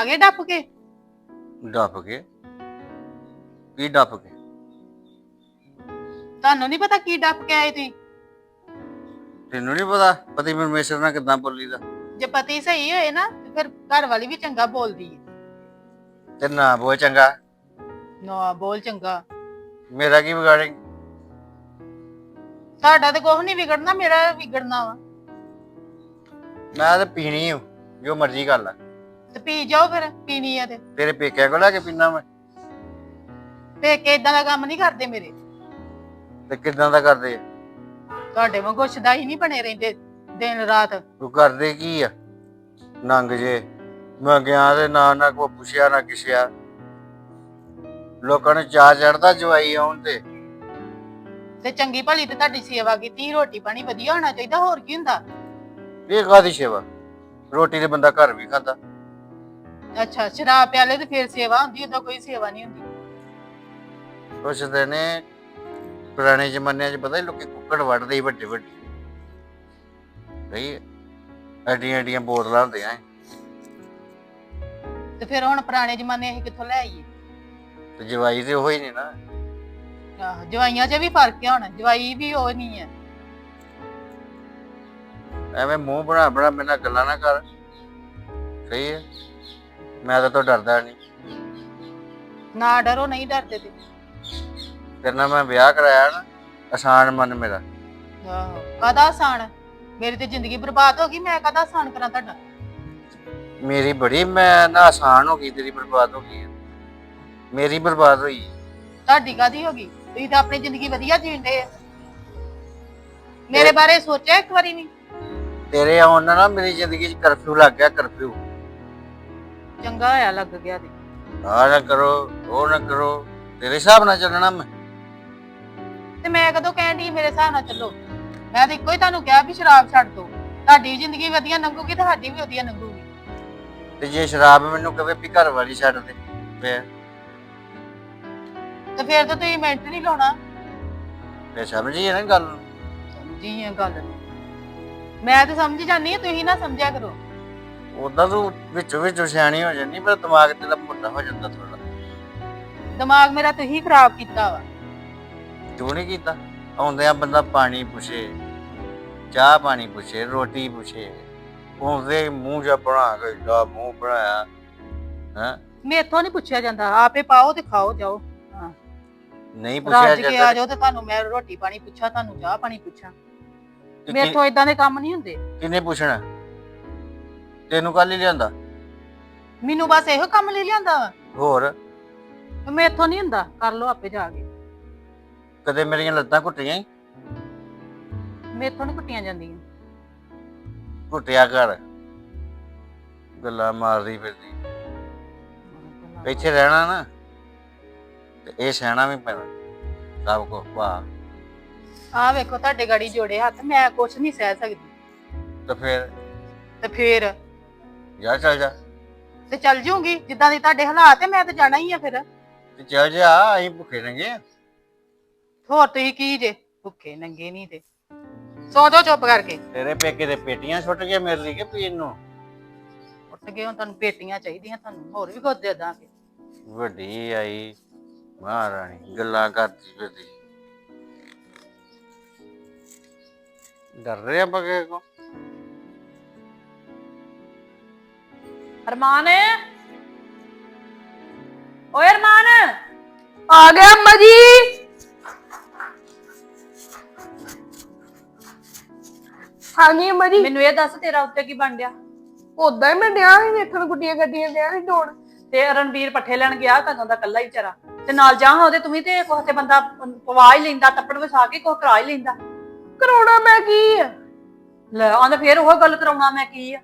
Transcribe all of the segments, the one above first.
ਆ ਗਏ ਡੱਪ ਕੇ? ਡੱਪ ਕੇ? ਕੀ ਡੱਪ ਕੇ? ਤੁਹਾਨੂੰ ਨਹੀਂ ਪਤਾ ਕੀ ਡੱਪ ਕੇ ਆਏ ਤੁਸੀਂ? ਤੈਨੂੰ ਨਹੀਂ ਪਤਾ? ਪਤੀ ਪਰਮੇਸ਼ਰ ਨਾਲ ਕਿਦਾਂ ਬੋਲੀਦਾ? ਜੇ ਪਤੀ ਸਹੀ ਹੋਏ ਨਾ ਤੇ ਫਿਰ ਘਰ ਵਾਲੀ ਵੀ ਚੰਗਾ ਬੋਲਦੀ ਹੈ। ਤੇ ਨਾ ਬੋਲ ਚੰਗਾ। ਨਾ ਬੋਲ ਚੰਗਾ। ਮੇਰਾ ਕੀ ਵਿਗਾੜੇਂਗੀ? ਤੁਹਾਡਾ ਤੇ ਕੁਝ ਨਹੀਂ ਵਿਗੜਨਾ ਮੇਰਾ ਵਿਗੜਨਾ ਵਾ। ਮੈਂ ਤੇ ਪੀਣੀ ਹੂੰ ਜੋ ਮਰਜ਼ੀ ਕਰ ਲੈ। ਤੇ ਪੀ ਜਾਓ ਫਿਰ ਪੀਣੀ ਆ ਤੇ। ਤੇਰੇ ਪੇਕਿਆਂ ਕੋਲ ਲੈ ਕੇ ਪੀਣਾ ਮੈਂ। ਪੇਕੇ ਇਦਾਂ ਦਾ ਕੰਮ ਨਹੀਂ ਕਰਦੇ ਮੇਰੇ। ਤੇ ਕਿਦਾਂ ਦਾ ਕਰਦੇ ਆ? ਤੁਹਾਡੇ ਵਾਂਗੂ ਸ਼ਦਾਈ ਨਹੀਂ ਬਣੇ ਰਹਿੰਦੇ ਦਿਨ ਰਾਤ। ਤੂੰ ਕਰਦੇ ਕੀ ਆ? ਨੰਗ ਜੇ। ਮੈਂ ਗਿਆ ਤੇ ਨਾ ਨਾ ਕੋ ਪੁੱਛਿਆ ਨਾ ਕਿਸਿਆ ਲੋਕਾਂ ਨੂੰ ਚਾਹ ਚੜਦਾ ਜਵਾਈ ਆਉਣ ਤੇ। ਤੇ ਚੰਗੀ ਭਲੀ ਤੇ ਤੁਹਾਡੀ ਸੇਵਾ ਕੀਤੀ ਰੋਟੀ ਪਾਣੀ ਵਧੀਆ ਹੋਣਾ ਚਾਹੀਦਾ ਹੋਰ ਕੀ ਹੁੰਦਾ? ਇਹ ਕਾਦੀ ਸੇਵਾ? ਰੋਟੀ ਤੇ ਬੰਦਾ ਘਰ ਵੀ ਖਾਂਦਾ। ਅੱਛਾ ਸ਼ਰਾਬ ਪਿਆਲੇ ਤੇ ਫਿਰ ਸੇਵਾ ਹੁੰਦੀ ਉਹਦਾ ਕੋਈ ਸੇਵਾ ਨਹੀਂ ਹੁੰਦੀ। ਪੁੱਛਦੇ ਨੇ ਪੁਰਾਣੇ ਜ਼ਮਾਨਿਆਂ 'ਚ ਪਤਾ ਹੀ ਲੋਕੀ ਕੁੱਕੜ ਵੱਢਦੇ ਸੀ ਵੱਡੇ ਵੱਡੇ। ਹੈ ਐਡੀਆਂ ਐਡੀਆਂ ਬੋਤਲਾਂ ਹੁੰਦੀਆਂ ਸੀ। ਤੇ ਫਿਰ ਹੁਣ ਪੁਰਾਣੇ ਜ਼ਮਾਨੇ ਅਸੀਂ ਕਿੱਥੋਂ ਲੈ ਆਈਏ? ਤੇ ਜਵਾਈ ਤੇ ਉਹ ਨਹੀਂ ਨਾ। ਆਹੋ ਜਵਾਈਆਂ 'ਚ ਵੀ ਫ਼ਰਕ ਹੈ ਹੁਣ ਜਵਾਈ ਵੀ ਉਹ ਨਹੀਂ ਹੈ। ਐਵੇਂ ਮੂੰਹ ਬਣਾ ਬਣਾ ਮੇਰੇ ਨਾਲ ਗੱਲਾਂ ਨਾ ਕਰ। ਸਹੀ ਹੈ। ਮੈਂ ਤਾਂ ਤੋਂ ਡਰਦਾ ਨਹੀਂ ਨਾ ਡਰੋ ਨਹੀਂ ਡਰਦੇ ਤੇ। ਤੇਰੇ ਨਾਲ ਮੈਂ ਵਿਆਹ ਕਰਾਇਆ ਨਾ ਆਸਾਨ ਮਨ ਮੇਰਾ। ਆਹੋ ਕਦਾ ਆਸਾਨ ਮੇਰੀ ਤੇ ਜ਼ਿੰਦਗੀ ਬਰਬਾਦ ਹੋ ਗਈ ਮੈਂ ਕਦਾ ਆਸਾਨ ਕਰਾਂ ਤੁਹਾਡਾ? ਮੇਰੀ ਬੜੀ ਮੈਂ ਨਾ ਆਸਾਨ ਹੋ ਗਈ ਤੇਰੀ ਬਰਬਾਦ ਹੋ ਗਈ ਹੈ। ਮੇਰੀ ਬਰਬਾਦ ਹੋਈ ਤੁਹਾਡੀ ਕਾਦੀ ਹੋ ਗਈ? ਤੁਸੀਂ ਤਾਂ ਆਪਣੀ ਜ਼ਿੰਦਗੀ ਵਧੀਆ ਜੀਂਦੇ ਆ। ਮੇਰੇ ਬਾਰੇ ਸੋਚਿਆ ਇੱਕ ਵਾਰੀ ਨਹੀਂ ਤੇਰੇ ਆਉਣ ਨਾਲ ਨਾ ਮੇਰੀ ਜ਼ਿੰਦਗੀ 'ਚ ਕਰਫਿਊ ਲੱਗ ਗਿਆ ਕਰਫਿਊ। ਚੰਗਾ ਹੋਇਆ ਲੱਗ ਗਿਆ ਤੇ। ਆ ਨਾ ਕਰੋ ਉਹ ਨਾ ਕਰੋ ਤੇਰੇ ਹਿਸਾਬ ਨਾਲ ਚੱਲਣਾ ਮੈਂ। ਤੇ ਮੈਂ ਕਦੋਂ ਕਹਿਣ ਦੀ ਮੇਰੇ ਹਿਸਾਬ ਨਾਲ ਚੱਲੋ। ਮੈਂ ਤਾਂ ਇੱਕੋ ਹੀ ਤੁਹਾਨੂੰ ਕਿਹਾ ਵੀ ਸ਼ਰਾਬ ਛੱਡ ਦੋ। ਤੁਹਾਡੀ ਜ਼ਿੰਦਗੀ ਵਧੀਆ ਲੰਘੂਗੀ ਤੇ ਸਾਡੀ ਵੀ ਵਧੀਆ ਲੰਘੂਗੀ। ਤੇ ਜੇ ਸ਼ਰਾਬ ਮੈਨੂੰ ਕਵੇ ਵੀ ਘਰ ਵਾਲੀ ਛੱਡ ਦੇ ਫੇਰ ਤੇ ਫਿਰ ਤਾਂ ਤੁਸੀਂ ਮਿੰਟ ਨਹੀਂ ਲਾਉਣਾ। ਫੇਰ ਸਮਝੀ ਹੈ ਨਾ ਗੱਲ ਨੂੰ। ਸਮਝੀ ਗੱਲ ਨੂੰ। ਮੈਂ ਤਾਂ ਸਮਝ ਜਾਂਦੀ ਹਾਂ ਤੁਸੀਂ ਨਾ ਸਮਝਿਆ ਕਰੋ। ਉਦਾਂ ਤੂੰ ਵਿੱਚੋਂ ਵਿੱਚੋਂ ਸਿਆਣੀ ਹੋ ਜਾਂਦੀ ਪਰ ਦਿਮਾਗ ਤੇਰਾ ਮੋਟਾ ਹੋ ਜਾਂਦਾ ਥੋੜਾ ਦਿਮਾਗ ਮੇਰਾ ਤੁਸੀਂ ਖਰਾਬ ਕੀਤਾ ਵਾ। ਤੂੰ ਨਹੀਂ ਕੀਤਾ? ਆਉਂਦਿਆਂ ਬੰਦਾ ਪਾਣੀ ਪੁੱਛੇ ਚਾਹ ਪਾਣੀ ਪੁੱਛੇ ਰੋਟੀ ਪੁੱਛੇ ਉਹਦੇ ਮੂੰਹ ਜਾ ਬਣਾ ਕੇ ਏਡਾ ਮੂੰਹ ਬਣਾਇਆ ਹੈ? ਮੇਥੋਂ ਨਹੀਂ ਪੁੱਛਿਆ ਜਾਂਦਾ ਆਪੇ ਪਾਓ ਤੇ ਖਾਓ ਜਾਓ। ਹਾਂ। ਨਹੀਂ ਪੁੱਛਿਆ ਰੱਜ ਕੇ ਆ ਜਾਂਦਾ ਜਾਓ ਤੇ ਤੁਹਾਨੂੰ ਮੈਂ ਰੋਟੀ ਪਾਣੀ ਪੁੱਛਾਂ ਤੁਹਾਨੂੰ ਚਾਹ ਪਾਣੀ ਪੁੱਛਾਂ। ਕਿ- ਮੇਥੋਂ ਇਦਾਂ ਦੇ ਕੰਮ ਨਹੀਂ ਹੁੰਦੇ। ਕਿਹਨੇ ਪੁੱਛਣਾ? ਤੈਨੂੰ ਕੱਲ ਹੀ ਲਿਆਂਦਾ? ਮੈਨੂੰ ਬਸ ਇਹੋ ਕੰਮ ਲਈ ਲਿਆਂਦਾ ਵਾ। ਹੋਰ? ਤੇ ਮੇਥੋਂ ਨਹੀਂ ਹੁੰਦਾ। ਕਰ ਲਓ ਆਪੇ ਜਾ ਕੇ। ਕਦੇ ਮੇਰੀਆਂ ਲੱਤਾਂ ਘੁੱਟੀਆਂ ਈ? ਮੇਥੋਂ ਨਹੀਂ ਕੁੱਟੀਆਂ ਜਾਂਦੀਆਂ। ਘੁੱਟਿਆ ਕਰ। ਗੱਲਾਂ ਮਾਰਦੀ ਫਿਰਦੀ। ਇੱਥੇ ਰਹਿਣਾ ਨਾ। ਤੇ ਇਹ ਸਹਿਣਾ ਵੀ ਪੈਣਾ। ਸਭ ਕੋ ਵਾਹ ਆਹ ਵੇਖੋ ਤੁਹਾਡੇ ਗਾੜੀ ਜੋੜੇ ਹੱਥ। ਮੈਂ ਕੁਛ ਨਹੀਂ ਸਹਿ ਸਕਦੀ। ਤੇ ਫਿਰ? ਤੇ ਫੇਰ? ਜਾ ਚੱਲ ਜਾ। ਤੇ ਚੱਲ ਜੂਗੀ ਜਿੱਦਾਂ ਦੀ ਤੁਹਾਡੇ ਹਾਲਾਤ ਹੈ ਮੈਂ ਤੇ ਜਾਣਾ ਹੀ ਆ ਫਿਰ। ਤੇ ਚੱਲ ਜਾ ਅਸੀਂ ਭੁੱਖੇ ਨੰਗੇ ਹੋਰ ਤੁਸੀਂ ਕੀ ਜੇ? ਭੁੱਖੇ ਨੰਗੇ ਨਹੀਂ ਤੇ। ਸੋ ਚੁੱਪ ਕਰਕੇ। ਤੇਰੇ ਪੇਕੇ ਦੇ ਪੇਟੀਆਂ ਛੁੱਟ ਗਏ ਮੇਰੇ ਲਈ ਕਿ ਪੀਣ ਨੂੰ? ਉੱਠ ਗਏ ਹੁਣ ਤੁਹਾਨੂੰ ਪੇਟੀਆਂ ਚਾਹੀਦੀਆਂ ਤੁਹਾਨੂੰ ਹੋਰ ਵੀ ਕੁਝ ਦੇ ਦਾਂਗੇ। ਵੱਡੀ ਆਈ ਮਹਾਰਾਣੀ ਗੱਲਾਂ ਕਰਦੀ ਫਿਰਦੀ। ਡਰ ਰਿਹਾ ਬਗੇ ਕੋ? ਅਰਮਾਨ। ਓਏ ਅਰਮਾਨ। ਆ ਗਿਆ ਅੰਮਾ ਜੀ। ਹਾਂਜੀ ਅੰਮਾ ਜੀ। ਮੈਨੂੰ ਇਹ ਦੱਸ ਤੇਰਾ ਉੱਤੇ ਕੀ ਬਣ ਗਿਆ? ਉਦਾਂ ਹੀ ਮੈਂ ਡਿਆ ਸੀ ਵੇਖਣ ਗੁੱਡੀਆਂ ਗੱਡੀਆਂ ਡਿਆ ਸੀ ਡੋਣ। ਤੇ ਰਣਵੀਰ ਪੱਠੇ ਲੈਣ ਗਿਆ ਕਦੋਂ ਦਾ ਕੱਲਾ ਹੀ ਵਿਚਾਰਾ। ਤੇ ਨਾਲ ਜਾ ਉਹਦੇ ਤੂੰ ਵੀ ਤੇ ਕੋਹ ਤੇ ਬੰਦਾ ਪਵਾ ਹੀ ਲੈਂਦਾ ਤੱਪੜ ਵਸਾ ਕੇ ਕੋਹ ਕਰਾ ਹੀ ਲੈਂਦਾ। ਕਰਾਉਣਾ ਮੈਂ ਕੀ ਆ? ਲੈ ਆਂਦਾ ਫੇਰ ਉਹ ਗੱਲ ਕਰਾਉਣਾ ਮੈਂ ਕੀ ਆ?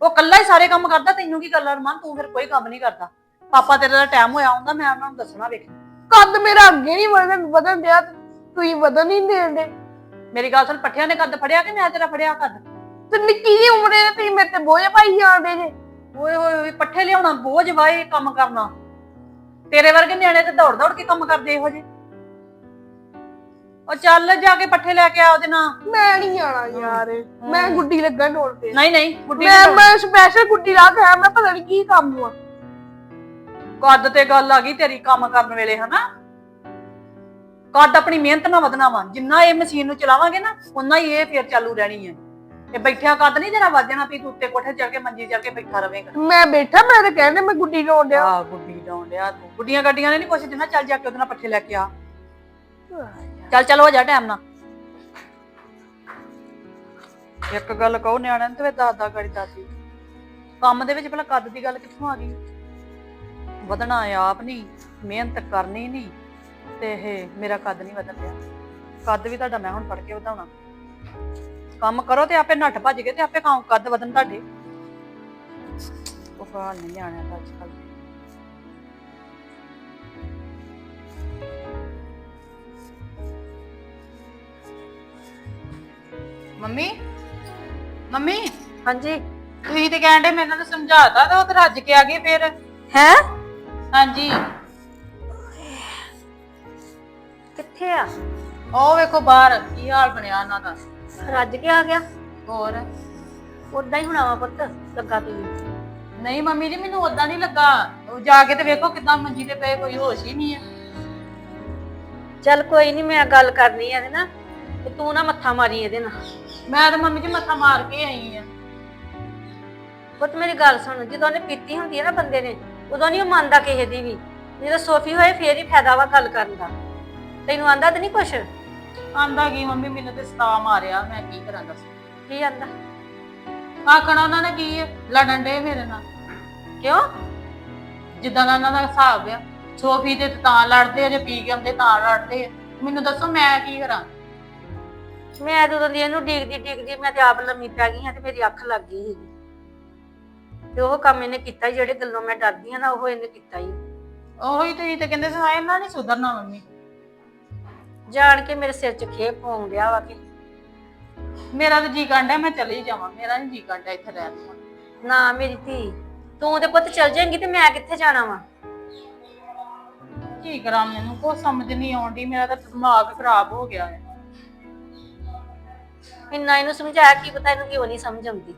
ਉਹ ਕੱਲਾ ਹੀ ਸਾਰੇ ਕੰਮ ਕਰਦਾ ਤੈਨੂੰ ਕੀ ਗੱਲ ਆ ਅਰਮਾਨ? ਤੂੰ ਫਿਰ ਕੋਈ ਕੰਮ ਨਹੀਂ ਕਰਦਾ। ਪਾਪਾ ਤੇਰੇ ਦਾ ਟਾਈਮ ਹੋਇਆ ਹੁੰਦਾ ਮੈਂ ਉਹਨਾਂ ਨੂੰ ਦੱਸਣਾ ਵੇਖ। ਕੱਦ ਮੇਰਾ ਅੱਗੇ ਨਹੀਂ ਵਧਣ ਵਧਣ ਦਿਆ ਤੇ ਤੁਸੀਂ ਵਧਣ ਨਹੀਂ ਦੇਂਦੇ ਮੇਰੀ ਗੱਲ ਸੁਣ ਪੱਠਿਆਂ ਨੇ ਕੱਦ ਫੜਿਆ ਕਿ ਮੈਂ ਤੇਰਾ ਫੜਿਆ ਕੱਦ? ਤੇ ਨਿੱਕੀ ਜਿਹੀ ਉਮਰੇ ਦੇ ਤੁਸੀਂ ਮੇਰੇ ਤੇ ਬੋਝ ਪਾਈ ਜਾਂਦੇ ਜੇ। ਓਏ ਹੋਏ ਹੋਏ ਪੱਠੇ ਲਿਆਉਣਾ ਬੋਝ ਵਾਏ ਕੰਮ ਕਰਨਾ। ਤੇਰੇ ਵਰਗੇ ਨਿਆਣੇ ਤੇ ਦੌੜ ਦੌੜ ਕੇ ਕੰਮ ਕਰਦੇ ਇਹੋ ਜਿਹੇ। ਉਹ ਚੱਲ ਜਾ ਕੇ ਪੱਠੇ ਲੈ ਕੇ ਆ ਉਹਦੇ ਨਾਲ। ਮੈਂ ਨਹੀਂ ਜਾਣਾ ਯਾਰ ਮੈਂ ਗੁੱਡੀ ਲੱਗਾ ਢੋਲ ਤੇ ਨਹੀਂ ਨਹੀਂ ਗੁੱਡੀ ਮੈਂ ਨੂੰ ਮੈਂ ਸਪੈਸ਼ਲ ਗੁੱਡੀ ਲਾ ਕੇ ਆਇਆ ਮੈਂ ਪਤਾ ਨਹੀਂ ਕੀ ਕੰਮ ਆ। ਕੱਦ ਤੇ ਗੱਲ ਆ ਗਈ ਤੇਰੀ ਕੰਮ ਕਰਨ ਵੇਲੇ ਹਨਾ? ਕੱਦ ਆਪਣੀ ਮਿਹਨਤ ਨਾਲ ਵਧਣਾ ਵਾ ਜਿੰਨਾ ਇਹ ਮਸ਼ੀਨ ਨੂੰ ਚਲਾਵਾਂਗੇ ਨਾ ਉਨਾ ਹੀ ਇਹ ਫੇਰ ਚਾਲੂ ਰਹਿਣੀ ਹੈ ਇਹ ਬੈਠਿਆ ਕੱਦ ਨਹੀਂ ਤੇਰਾ ਵੱਧ ਜਾਣਾ ਵੀ ਤੂੰ ਉੱਤੇ ਕੋਠੇ ਚੜ ਕੇ ਮੰਜੀ ਚੜ ਕੇ ਬੈਠਾ ਰਵੇਂਗਾ ਮੈਂ ਬੈਠਾ ਮੈਂ ਤਾਂ ਕਹਿੰਦੇ ਮੈਂ ਗੁੱਡੀ ਲਾਉਣ ਡਿਆ। ਆ ਗੁੱਡੀ ਡਾਉਣ ਡਿਆ ਤੂੰ। ਗੁੱਡੀਆਂ ਗੱਡੀਆਂ ਨੇ ਨਹੀਂ ਕੁਛ ਜਿੰਨਾ ਚੱਲ ਜਾ ਕੇ ਉਹਦੇ ਨਾਲ ਪੱਠੇ ਲੈ ਕੇ ਆ। ਚੱਲ ਚੱਲ, ਹੋ ਜਾ ਟਾਈਮ ਨਾਲ। ਇੱਕ ਗੱਲ ਕਹੋ ਨਿਆਣਿਆਂ ਨੂੰ ਤੇ ਦਾਦਾ ਗੜੀ ਦਾਦੀ। ਕੰਮ ਦੇ ਵਿੱਚ ਭਲਾ ਕੱਦ ਦੀ ਗੱਲ ਕਿੱਥੋਂ ਆ ਗਈ? ਵਧਣਾ ਆਪ ਨਹੀਂ, ਮਿਹਨਤ ਕਰਨੀ ਨਹੀਂ, ਤੇ ਇਹ ਮੇਰਾ ਕੱਦ ਨਹੀਂ ਵਧਣ ਡਿਆ। ਕੱਦ ਵੀ ਤੁਹਾਡਾ ਮੈਂ ਹੁਣ ਫੜ ਕੇ ਵਧਾਉਣਾ। ਕੰਮ ਕਰੋ ਤੇ ਆਪੇ ਨੱਠ ਭੱਜ ਗਏ ਤੇ ਆਪੇ ਕੰਮ ਕੱਦ ਵਧਣ ਤੁਹਾਡੇ। ਉਹ ਹਾਲ ਨਹੀਂ ਨਿਆਣਿਆਂ ਦਾ ਅੱਜ ਕੱਲ੍ਹ ਮੰਮੀ? ਮੰਮੀ? ਹਾਂਜੀ। ਤੁਸੀਂ ਤੇ ਕਹਿੰਦੇ ਮੈਂ ਇਹਨਾਂ ਨੂੰ ਸਮਝਾਤਾ ਤਾਂ ਉਹ ਤੇ ਰੱਜ ਕੇ ਆ ਗਏ ਫਿਰ। ਹੈ? ਹਾਂਜੀ। ਕਿੱਥੇ ਆ? ਉਹ ਵੇਖੋ ਬਾਹਰ ਕੀ ਹਾਲ ਬਣਿਆ ਉਹਨਾਂ ਦਾ। ਰੱਜ ਕੇ ਆ ਗਿਆ? ਹੋਰ? ਉਦਾਂ ਹੀ ਹੁਣਾ ਵਾ ਪੁੱਤ ਲੱਗਾ ਪੀ ਨਹੀਂ ਮੰਮੀ ਜੀ ਮੈਨੂੰ ਉਦਾਂ ਨਹੀਂ ਲੱਗਾ। ਉਹ ਜਾ ਕੇ ਤੇ ਵੇਖੋ ਕਿਦਾਂ ਮੰਜੀ ਤੇ ਪਏ ਕੋਈ ਹੋਸ਼ ਹੀ ਨਹੀਂ ਹੈ ਚੱਲ ਕੋਈ ਨਹੀਂ ਮੈਂ ਗੱਲ ਕਰਨੀ ਆ ਨਾਲ ਤੇ ਤੂੰ ਨਾ ਮੱਥਾ ਮਾਰੀ ਇਹਦੇ ਨਾਲ। ਮੈਂ ਤਾਂ ਮੰਮੀ ਜੀ ਮੱਥਾ ਮਾਰ ਕੇ ਆਈ ਆ। ਪੁੱਤ ਮੇਰੀ ਗੱਲ ਸੁਣ ਜਦੋਂ ਉਹਨੇ ਪੀਤੀ ਹੁੰਦੀ ਹੈ ਨਾ ਬੰਦੇ ਨੇ ਉਦੋਂ ਨਹੀਂ ਉਹ ਮੰਨਦਾ ਕਿਸੇ ਦੀ ਵੀ। ਜਦੋਂ ਸੋਫੀ ਹੋਏ ਫੇਰ ਹੀ ਫਾਇਦਾ ਵਾ ਗੱਲ ਕਰਨ ਦਾ। ਤੈਨੂੰ ਆਂਦਾ ਤੇ ਨਹੀਂ ਕੁਛ? ਆਂਦਾ ਕੀ ਮੰਮੀ ਮੈਨੂੰ ਤੇ ਸਤਾ ਮਾਰਿਆ ਮੈਂ ਕੀ ਕਰਾਂ ਦੱਸ। ਕੀ ਆਂਦਾ? ਆਖਣਾ ਉਹਨਾਂ ਨੇ ਕੀ ਲੜਨ ਦੇ ਮੇਰੇ ਨਾਲ। ਕਿਉਂ? ਜਿੱਦਾਂ ਦਾ ਉਹਨਾਂ ਦਾ ਹਿਸਾਬ ਆ। ਸੋਫੀ ਤੇ ਤਾਂ ਲੜਦੇ ਆ ਜੇ ਪੀ ਕੇ ਆਉਂਦੇ ਤਾਂ ਲੜਦੇ ਆ। ਮੈਨੂੰ ਦੱਸੋ ਮੈਂ ਕੀ ਕਰਾਂ? ਮੈਂ ਜਦੋਂ ਦੀ ਇਹਨੂੰ ਡੀਕਦੀ ਡੀਕਦੀ ਮੈਂ ਤੇ ਆਪ ਲੰਮੀ ਪੈ ਗਈ ਹਾਂ ਤੇ ਮੇਰੀ ਅੱਖ ਲੱਗ ਗਈ ਸੀਗੀ। ਤੇ ਉਹ ਕੰਮ ਇਹਨੇ ਕੀਤਾ ਹੀ ਜਿਹੜੇ ਗੱਲੋਂ ਮੈਂ ਡਰਦੀ ਹਾਂ ਨਾ ਉਹ ਇਹਨੇ ਕੀਤਾ ਹੀ। ਉਹੀ ਤੁਸੀਂ ਤੇ ਕਹਿੰਦੇ ਸੀ ਹਾਂ ਇਹਨਾਂ ਨਹੀਂ ਸੁਧਰਨਾ ਮੰਮੀ। ਜਾਣ ਕੇ ਮੇਰੇ ਸਿਰ 'ਚ ਖੇਪ ਪਾਉਣ ਡਿਆ ਵਾ ਕਿ ਮੇਰਾ ਤਾਂ ਜੀ ਕਾਂਡਾ ਮੈਂ ਚਲੀ ਜਾਵਾਂ। ਮੇਰਾ ਨਹੀਂ ਜੀ ਕਾਂਡਾ ਇੱਥੇ ਰਹਿਣ ਨੂੰ। ਨਾ ਮੇਰੀ ਧੀ ਤੂੰ ਤੇ ਪੁੱਤ ਚਲ ਜਾਏਂਗੀ ਤੇ ਮੈਂ ਕਿੱਥੇ ਜਾਣਾ ਵਾ? ਕੀ ਕਰਾਂ ਮੈਨੂੰ? ਕੋਈ ਸਮਝ ਨਹੀਂ ਆਉਂਦੀ ਮੇਰਾ ਤਾਂ ਦਿਮਾਗ ਖਰਾਬ ਹੋ ਗਿਆ ਹੈ। ਇੰਨਾ ਇਹਨੂੰ ਸਮਝਾਇਆ ਕੀ ਪਤਾ ਇਹਨੂੰ ਕਿਉਂ ਨਹੀਂ ਸਮਝ ਆਉਂਦੀ।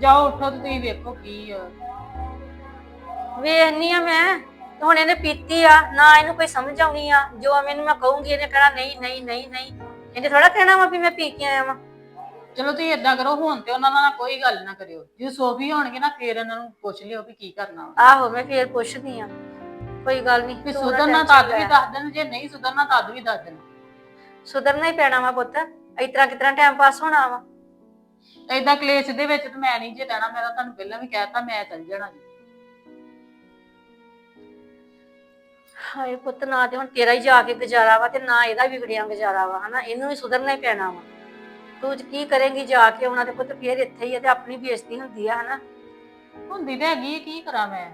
ਜਾਓ ਉੱਠੋ ਤੇ ਤੁਸੀਂ ਵੇਖੋ ਕੀ ਆ। ਵੇਖਨੀ ਆ ਮੈਂ ਤੇ ਹੁਣ ਇਹਨੇ ਪੀਤੀ ਆ ਨਾ ਇਹਨੂੰ ਕੋਈ ਸਮਝ ਆਉਣੀ ਆ। ਜੋ ਮੈਨੂੰ ਮੈਂ ਕਹੂੰਗੀ ਇਹਨੇ ਕਹਿਣਾ ਨਹੀਂ ਨਹੀਂ ਨਹੀਂ ਨਹੀਂ। ਇਹਨੇ ਥੋੜਾ ਕਹਿਣਾ ਵਾ ਵੀ ਮੈਂ ਪੀ ਕੇ ਆਇਆ ਵਾਂ। ਚਲੋ ਤੁਸੀਂ ਏਦਾਂ ਕਰੋ ਹੁਣ ਤੇ ਉਹਨਾਂ ਨਾਲ ਕੋਈ ਗੱਲ ਨਾ ਕਰਿਓ। ਜੇ ਸੋਫੀ ਹੋਣਗੇ ਨਾ ਫੇਰ ਇਹਨਾਂ ਨੂੰ ਪੁੱਛ ਲਿਓ ਵੀ ਕੀ ਕਰਨਾ ਵਾ। ਆਹੋ ਮੈਂ ਫੇਰ ਪੁੱਛਦੀ ਆ। ਕੋਈ ਗੱਲ ਨਹੀਂ ਵੀ ਸੁਧਰਨਾ ਤਦ ਵੀ ਦੱਸ ਦੇਣ ਜੇ ਨਹੀਂ ਸੁਧਰਨਾ ਤਦ ਵੀ ਦੱਸ ਦੇਣ। ਸੁਧਰਨਾ ਹੀ ਪੈਣਾ ਵਾ ਪੁੱਤ ਇਸ ਤਰ੍ਹਾਂ ਕਿਤਨਾ ਟਾਈਮ ਪਾਸ ਹੋਣਾ ਵਾ। ਏਦਾਂ ਕਲੇਸ਼ ਦੇ ਵਿੱਚ ਤੇ ਮੈਂ ਨਹੀਂ ਜੇ ਰਹਿਣਾ ਮੈਂ ਤਾਂ ਤੁਹਾਨੂੰ ਪਹਿਲਾਂ ਵੀ ਕਹਿਤਾ ਮੈਂ ਚੱਲ ਜਾਣਾ ਜੀ। ਹਾਏ ਪੁੱਤ ਨਾ ਤੇ ਹੁਣ ਤੇਰਾ ਹੀ ਜਾ ਕੇ ਗੁਜ਼ਾਰਾ ਵਾ ਤੇ ਨਾ ਇਹਦਾ ਵੀ ਵਿਗੜਿਆ ਗੁਜ਼ਾਰਾ ਵਾ ਹਨਾ? ਇਹਨੂੰ ਵੀ ਸੁਧਰਨਾ ਹੀ ਪੈਣਾ ਵਾ। ਤੂੰ ਕੀ ਕਰੇਂਗੀ ਜਾ ਕੇ ਉਹਨਾਂ ਦੇ ਪੁੱਤ ਫੇਰ ਇੱਥੇ ਹੀ ਆ ਤੇ ਆਪਣੀ ਬੇਇੱਜ਼ਤੀ ਹੁੰਦੀ ਆ ਹਨਾ? ਹੁੰਦੀ ਤੇ ਹੈਗੀ ਕੀ ਕਰਾਂ ਮੈਂ?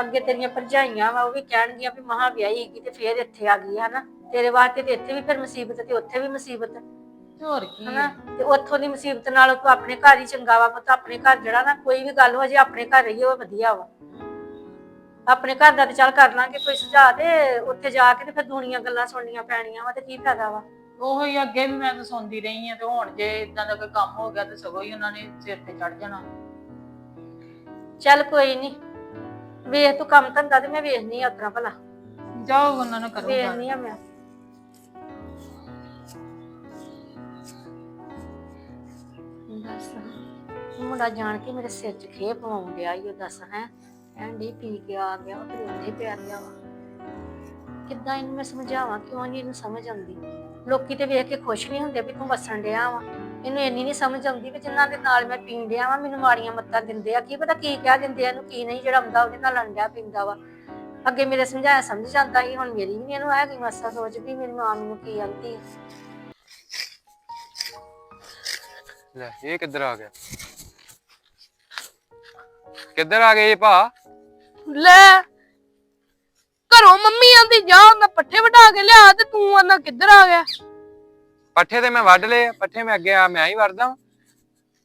ਅੱਗੇ ਤੇਰੀਆਂ ਭਰਜਾਈਆਂ ਵਾ ਉਹ ਵੀ ਕਹਿਣਗੀਆਂ ਵੀ ਮਹਾ ਵਿਆਹੀ ਹੈਗੀ ਤੇ ਫੇਰ ਇੱਥੇ ਆ ਗਈ ਹਨਾ? ਤੇਰੇ ਵਾਸਤੇ ਤੇ ਇੱਥੇ ਵੀ ਫਿਰ ਮੁਸੀਬਤ ਤੇ ਉੱਥੇ ਵੀ ਮੁਸੀਬਤ। ਤੇ ਹੋਰ ਕੀ? ਹਨਾ? ਤੇ ਉੱਥੋਂ ਦੀ ਮੁਸੀਬਤ ਨਾਲ ਤੂੰ ਆਪਣੇ ਘਰ ਹੀ ਚੰਗਾ ਵਾ ਪੁੱਤ ਆਪਣੇ ਘਰ ਜਿਹੜਾ ਨਾ ਕੋਈ ਵੀ ਗੱਲ ਹੋ ਜੇ ਆਪਣੇ ਘਰ ਰਹੀਏ ਉਹ ਵਧੀਆ ਵਾ। ਆਪਣੇ ਘਰ ਦਾ ਤੇ ਚੱਲ ਕਰ ਲਾਂਗੇ ਕੋਈ ਸੁਝਾਅ ਤੇ ਉੱਥੇ ਜਾ ਕੇ ਤੇ ਫਿਰ ਦੁਨੀਆ ਗੱਲਾਂ ਸੁਣਨੀਆਂ ਪੈਣੀਆਂ ਵਾ ਤੇ ਕੀ ਫਾਇਦਾ ਵਾ? ਉਹੋ ਹੀ ਅੱਗੇ ਵੀ ਮੈਂ ਤਾਂ ਸੁਣਦੀ ਰਹੀ ਆ ਤੇ ਹੁਣ ਜੇ ਇਦਾਂ ਦਾ ਕੋਈ ਕੰਮ ਹੋ ਗਿਆ ਤੇ ਸਗੋਂ ਹੀ ਉਹਨਾਂ ਨੇ ਸਿਰ ਤੇ ਚੜ ਜਾਣਾ। ਚੱਲ ਕੋਈ ਨਹੀਂ ਵੇਖ ਤੂੰ ਕੰਮ ਧੰਦਾ ਤੇ ਮੈਂ ਵੇਖਨੀ ਆ ਉਤਰਾ ਭਲਾ। ਜਾਓ ਉਹਨਾਂ ਨੂੰ ਕਰੋ ਗੱਲ। ਵੇਖਨੀ ਆ ਮੈਂ। ਦੱਸ। ਮੁੰਡਾ ਜਾਣ ਕੇ ਮੇਰੇ ਸਿਰ 'ਚ ਖੇਪ ਪਾਉਣ ਡਿਆ ਈ ਦੱਸ ਹੈ। ਐਂਡੀ ਪੀ ਕੇ ਆ ਗਿਆ ਉਹ ਤੇ ਉੱਥੇ ਪਿਆ ਰਿਹਾ ਵਾ। ਕਿੱਦਾਂ ਇਹਨੂੰ ਮੈਂ ਸਮਝਾਵਾਂ? ਕਿਉਂ ਨਹੀਂ ਇਹਨੂੰ ਸਮਝ ਆਉਂਦੀ? ਲੋਕੀ ਤੇ ਵੇਖ ਕੇ ਖੁਸ਼ ਨਹੀਂ ਹੁੰਦੇ ਵੀ ਤੂੰ ਵਸਣ ਡਿਆ ਵਾ। ਇਹਨੂੰ ਇੰਨੀ ਨਹੀਂ ਸਮਝ ਆਉਂਦੀ ਵੀ ਜਿਨ੍ਹਾਂ ਦੇ ਨਾਲ ਮੈਂ ਪੀਣ ਡਿਆ ਵਾ ਮੈਨੂੰ ਮਾੜੀਆਂ ਮੱਤਾਂ ਦਿੰਦੇ ਆ। ਕੀ ਪਤਾ ਕੀ ਕਹਿ ਦਿੰਦੇ ਆ ਇਹਨੂੰ ਕੀ ਨਹੀਂ ਜਿਹੜਾ ਹੁੰਦਾ ਉਹਦੇ ਨਾਲ ਲੰਡਿਆ ਪਿੰਦਾ ਵਾ। ਅੱਗੇ ਮੇਰੇ ਸਮਝਾਇਆ ਸਮਝ ਜਾਂਦਾ ਸੀ ਹੁਣ ਮੇਰੀ ਵੀ ਇਹਨੂੰ ਆਇਆ ਕਿ ਮਾਸਾ ਸੋਚਦੀ ਮੇਰੀ ਮਾਂ ਮੈਨੂੰ ਕੀ ਆਂਦੀ। ਲੈ ਇਹ ਕਿੱਧਰ ਆ ਗਿਆ? ਕਿੱਧਰ ਆ ਗਏ ਇਹ ਭਾ? ਲੈ ਘਰੋਂ ਮੰਮੀ ਆਂਦੀ ਜਾ ਮੈਂ ਪੱਠੇ ਵਢਾ ਕੇ ਲਿਆ ਤੇ ਤੂੰ ਆਨਾ ਕਿੱਧਰ ਆ ਗਿਆ? ਪੱਠੇ ਤੇ ਮੈਂ ਵੱਢ ਲਏ ਆ, ਪੱਠੇ ਮੈਂ ਅੱਗੇ ਆ ਮੈਂ ਹੀ ਵੜਦਾ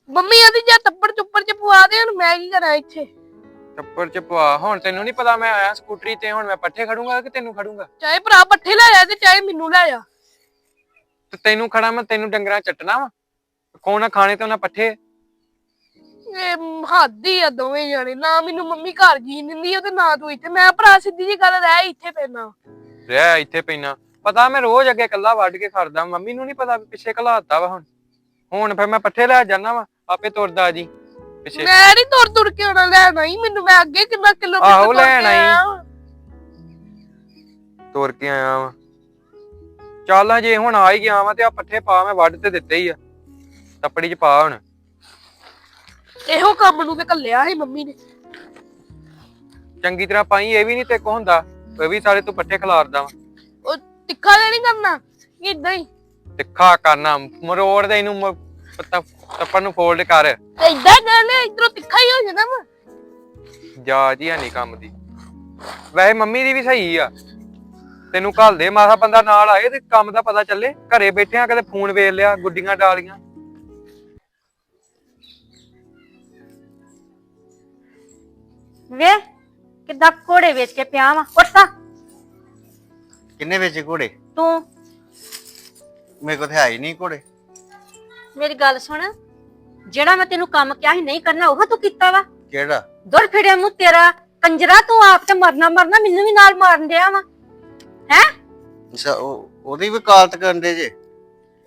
ਮੰਮੀ ਆਂਦੀ ਜਾ ਤੱਪੜ ਚੁੱਪੜ ਚ ਪਵਾ ਦੇ ਹੁਣ ਮੈਂ ਕੀ ਕਰਾਂ ਇੱਥੇ? ਟੱਪਰ ਚ ਪਵਾ ਹੁਣ ਤੈਨੂੰ ਨਹੀਂ ਪਤਾ ਮੈਂ ਆਇਆ ਸਕੂਟਰੀ ਤੇ ਹੁਣ ਮੈਂ ਪੱਠੇ ਖੜੂੰਗਾ ਕਿ ਤੈਨੂੰ ਖੜੂੰਗਾ? ਚਾਹੇ ਭਰਾ ਪੱਠੇ ਲੈ ਜਾ ਤੇ ਚਾਹੇ ਮੈਨੂੰ ਲੈ ਜਾ ਤੇ ਤੈਨੂੰ ਖੜਾ ਮੈਂ ਤੈਨੂੰ ਡੰਗਰਾਂ ਚੱਟਣਾ ਵਾ? ਕੌਣ ਖਾਣੇ ਤੇ ਉਹਨਾਂ ਪੱਠੇ? ਇਹ ਹੱਦ ਹੀ ਆ ਦੋਵੇਂ ਜਾਣੇ ਨਾ ਮੈਨੂੰ ਮੰਮੀ ਘਰ ਜੀਣ ਦਿੰਦੀ ਆ ਤੇ ਨਾ ਤੂੰ ਇੱਥੇ। ਮੈਂ ਭਰਾ ਸਿੱਧੀ ਜੀ ਗੱਲ ਰਹਿ ਇੱਥੇ ਪੈਣਾ। ਰਹਿ ਇੱਥੇ ਪੈਣਾ। ਪਤਾ ਮੈਂ ਰੋਜ਼ ਅੱਗੇ ਕੱਲਾ ਵੱਢ ਕੇ ਖੜਦਾ ਮੰਮੀ ਨੂੰ ਨਹੀਂ ਪਤਾ ਵੀ ਪਿੱਛੇ ਘਲਾਤਾ ਵਾ ਹੁਣ। ਹੁਣ ਫਿਰ ਮੈਂ ਪੱਠੇ ਲੈ ਜਾਣਾ ਵਾ ਆਪੇ ਤੁਰਦਾ ਜੀ ਪਿੱਛੇ। ਮੈਂ ਨਹੀਂ ਤੁਰ ਤੁਰ ਕੇ ਆਉਣਾ ਲੈਣਾ ਹੀ ਮੈਨੂੰ ਮੈਂ ਅੱਗੇ ਕਿੰਨਾ ਕਿਲੋਮੀਟਰ ਆਹੋ, ਲੈਣ ਵਾਂ। ਤੁਰ ਕੇ ਆਇਆ ਵਾ। ਚੱਲ ਜੇ ਹੁਣ ਆ ਹੀ ਗਿਆ ਵਾ ਤੇ ਆ ਪੱਠੇ ਪਾ ਮੈਂ ਵੱਢ ਤੇ ਦਿੱਤੇ ਹੀ ਆ। ਤੱਪੜੀ ਚ ਪਾ ਹੁਣ। ਇਹੋ ਕੰਮ ਨੂੰ ਤੇ ਕੱਲਿਆ ਸੀ ਮੰਮੀ ਨੇ। ਚੰਗੀ ਤਰ੍ਹਾਂ ਪਾਈ ਇਹ ਵੀ ਨਹੀਂ ਤੇ ਕੋ ਹੁੰਦਾ ਇਹ ਵੀ ਸਾਰੇ ਤੂੰ ਪੱਠੇ ਖਿਲਾਰਦਾ ਵਾ। ਤਿੱਖਾ ਤੇ ਨਹੀਂ ਕਰਨਾ? ਇਦਾਂ ਹੀ। ਤਿੱਖਾ ਕਰਨਾ। ਮਰੋੜ ਦੇ ਇਹਨੂੰ ਮ- ਪੱਤਾ ਤੱਪੜ ਨੂੰ ਫੋਲਡ ਕਰ। ਇਦਾਂ ਕਰਨੇ ਇਧਰੋਂ ਤਿੱਖਾ ਹੀ ਹੋ ਜਾਣਾ ਵਾ। ਜਾ ਜੀ ਨਹੀਂ ਕੰਮ ਦੀ। ਵੈਸੇ ਮੰਮੀ ਦੀ ਵੀ ਸਹੀ ਆ। ਤੈਨੂੰ ਘੱਲ ਦੇ ਮਾਸਾ ਬੰਦਾ ਨਾਲ ਆਏ ਤੇ ਕੰਮ ਦਾ ਪਤਾ ਚੱਲੇ। ਘਰੇ ਬੈਠੇ ਆ ਕਦੇ ਫੋਨ ਵੇਖ ਲਿਆ ਗੁੱਡੀਆਂ ਡਾਲੀਆਂ। ਵੇ ਕਿੱਦਾਂ ਘੋੜੇ ਵੇਚ ਕੇ ਪਿਆ ਵਾ? ਉੱਠਾ ਕਿੰਨੇ ਵੇਚੇ ਘੋੜੇ? ਤੂੰ? ਮੇਰੇ ਕੋਲ ਤੇ ਹੈ ਹੀ ਨਹੀਂ ਘੋੜੇ। ਮੇਰੀ ਗੱਲ ਸੁਣ। ਜਿਹੜਾ ਮੈਂ ਤੈਨੂੰ ਕੰਮ ਕਿਹਾ ਸੀ ਨਹੀਂ ਕਰਨਾ ਉਹ ਤੂੰ ਕੀਤਾ ਵਾ। ਕਿਹੜਾ? ਦੁਰ ਫਿੜਿਆ ਮੂੰਹ ਤੇਰਾ। ਕੰਜਰਾ ਤੂੰ ਆਪ ਤੇ ਮਰਨਾ ਮਰਨਾ ਮੈਨੂੰ ਵੀ ਨਾਲ ਮਾਰਨ ਡਿਆ ਵਾ। ਹੈ? ਅੱਛਾ ਉਹ ਉਹਦੀ ਵਕਾਲਤ ਕਰਨ ਦੇ ਜੇ?